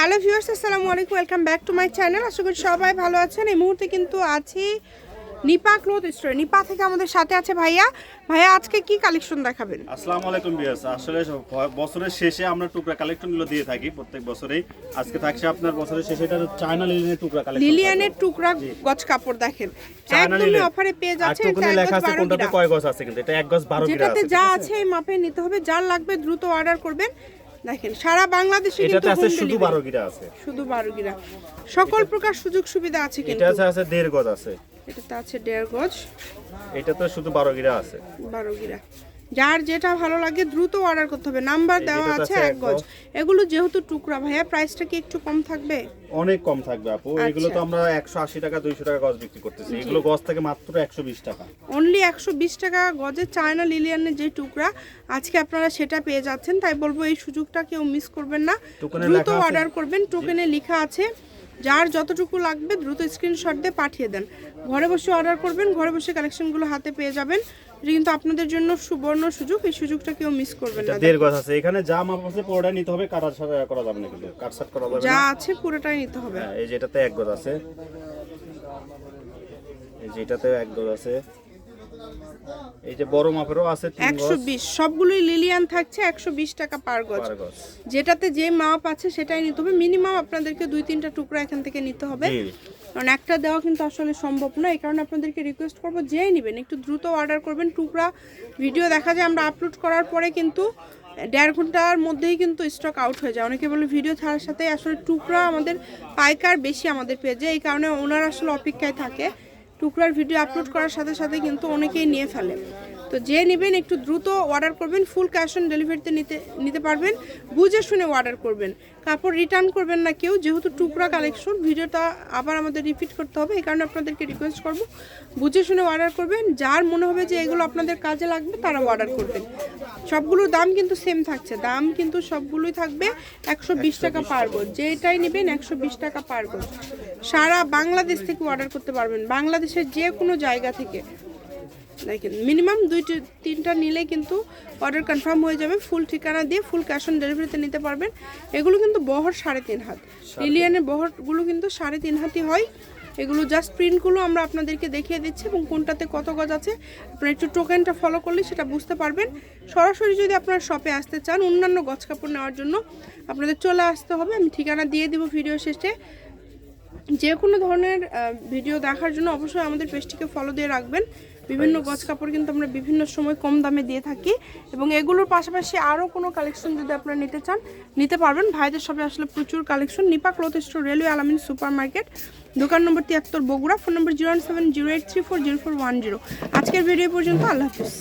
Hello viewers আসসালামু আলাইকুম welcome back to my channel. আশা করি সবাই ভালো আছেন। এই মুহূর্তে কিন্তু আছি নিপা ক্লোথ স্টোরে। নিপা থেকে আমাদের সাথে আছে ভাইয়া। ভাইয়া আজকে কি কালেকশন দেখাবেন? আসসালামু আলাইকুম বিয়াস আসলে বছরের শেষে আমরা টুকরা কালেকশনগুলো দিয়ে থাকি প্রত্যেক বছরেই। আজকে থাকছে আপনার বছরের শেষে এটা চায়না লিলিনের টুকরা কালেকশন লিলিয়ানের টুকরা গজ কাপড় দেখেন। একদমই অফারে পেয়ে যাচ্ছে টুকুনে লেখা আছে কোনটাতে কয় গজ আছে কিন্তু এটা এক গজ 12 গিরা যেটাতে যা আছে? এই মাপে নিতে হবে যার লাগবে দ্রুত অর্ডার করবেন। দেখেন সারা বাংলাদেশে কিন্তু এটাতে আছে শুধু delivery। 12 গিরা আছে। শুধু বারো গিরা সকল প্রকার সুযোগ সুবিধা আছে কিন্তু। আছে আছে দেড় গজ আছে। এটাতে আছে দেড় গজ। এটাতে শুধু 12 গিরা আছে। বারো গিরা যার যেটা ভালো লাগে দ্রুত অর্ডার করতে হবে। নাম্বার দেওয়া আছে এক গজ। এগুলো যেহেতু টুকরা ভাইয়া প্রাইসটা কি একটু কম থাকবে? অনেক কম থাকবে আপু। এগুলো তো আচ্ছা। আমরা 180 টাকা 200 টাকা গজ বিক্রি করতেছি। এগুলো গজ থেকে মাত্র 120 টাকা। অনলি একশো বিশ টাকা গজে চায়না লিলিয়ানের যে টুকরা আজকে আপনারা সেটা পেয়ে যাচ্ছেন। তাই বলব এই সুযোগটা কেউ মিস করবেন না। দ্রুত অর্ডার করবেন। টোকেনে লেখা আছে যার যতটুকু লাগবে দ্রুত স্ক্রিনশট দিয়ে পাঠিয়ে দেন। ঘরে বসে অর্ডার করবেন ঘরে বসে কালেকশনগুলো হাতে পেয়ে যাবেন। এটা কিন্তু আপনাদের জন্য সুবর্ণ সুযোগ এই সুযোগটা কেউ মিস করবেন না। দেড় গজ আছে। এখানে যা মাপ আছে পুরোটা নিতে হবে কাটা ছাড়া করা যাবে না কিন্তু। কাট সাট করা যাবে যা আছে পুরোটাই নিতে হবে। হ্যাঁ, এই যে এটাতে এক গজ আছে। এই যে এটাতেও এক গজ আছে। এই যে বড় মাপেরও আছে তিন একশো গজ বিশ সবগুলোই লিলিয়ান থাকছে একশো বিশ টাকা পার গজ। যেটাতে যে মাপ আছে সেটাই নিতে হবে। মিনিমাম আপনাদেরকে দুই তিনটা টুকরা এখান থেকে নিতে হবে। কারণ একটা দেওয়া কিন্তু আসলে সম্ভব না এই কারণে আপনাদেরকে রিকোয়েস্ট করব যেই নেবেন একটু দ্রুত অর্ডার করবেন। টুকরা ভিডিও দেখা যায় আমরা আপলোড করার পরে কিন্তু দেড় ঘণ্টার মধ্যেই কিন্তু স্টক আউট হয়ে যায়। অনেকে বলে ভিডিও ছাড়ার সাথে আসলে টুকরা আমাদের পাইকার বেশি আমাদের পেজে এই কারণে ওনারা আসলে অপেক্ষায় থাকে। টুকরার ভিডিও আপলোড করার সাথে সাথে কিন্তু অনেকেই নিয়ে ফেলে। তো যে নেবেন একটু দ্রুত অর্ডার করবেন ফুল ক্যাশ অন ডেলিভারিতে নিতে নিতে পারবেন বুঝে শুনে অর্ডার করবেন। কাপড় রিটার্ন করবেন না কেউ যেহেতু টুকরা কালেকশন ভিডিওটা আবার আমাদের রিপিট করতে হবে এই কারণে আপনাদেরকে রিকোয়েস্ট করব। বুঝে শুনে অর্ডার করবেন যার মনে হবে যে এগুলো আপনাদের কাজে লাগবে তারা অর্ডার করবেন। সবগুলোর দাম কিন্তু সেম থাকছে দাম কিন্তু সবগুলোই থাকবে একশো বিশ টাকা পার গোজ। যেটাই নেবেন একশো বিশ টাকা পার গোজ। সারা বাংলাদেশ থেকে অর্ডার করতে পারবেন বাংলাদেশের যে কোনো জায়গা থেকে। দেখেন মিনিমাম দুইটি তিনটা নিলে কিন্তু অর্ডার কনফার্ম হয়ে যাবে ফুল ঠিকানা দিয়ে ফুল ক্যাশ অন ডেলিভারিতে নিতে পারবেন। এগুলো কিন্তু বহর সাড়ে তিন হাত। লিলিয়ানের বহরগুলো কিন্তু সাড়ে তিন হাতই হয়। এগুলো জাস্ট প্রিন্টগুলো আমরা আপনাদেরকে দেখিয়ে দিচ্ছি এবং কোনটাতে কত গজ আছে। আপনারা একটু টোকেনটা ফলো করলে সেটা বুঝতে পারবেন। সরাসরি যদি আপনারা শপে আসতে চান অন্যান্য গজ কাপড় নেওয়ার জন্য আপনাদের চলে আসতে হবে। আমি ঠিকানা দিয়ে দিব ভিডিও শেষে। যে কোনো ধরনের ভিডিও দেখার জন্য অবশ্যই আমাদের পেজটিকে ফলো দিয়ে রাখবেন। বিভিন্ন গছ কাপড় কিন্তু আমরা বিভিন্ন সময় কম দামে দিয়ে থাকি এবং এগুলোর পাশাপাশি আরও কোনো কালেকশন যদি আপনারা নিতে চান নিতে পারবেন। ভাইদের সবে আসলে প্রচুর collection. Nipa cloth store railway Alamin super market দোকান নম্বর তিয়াত্তর Bogura phone number zero one seven zero eight three four zero four one zero. আজকের ভিডিও পর্যন্ত আল্লাহ হাফিজ।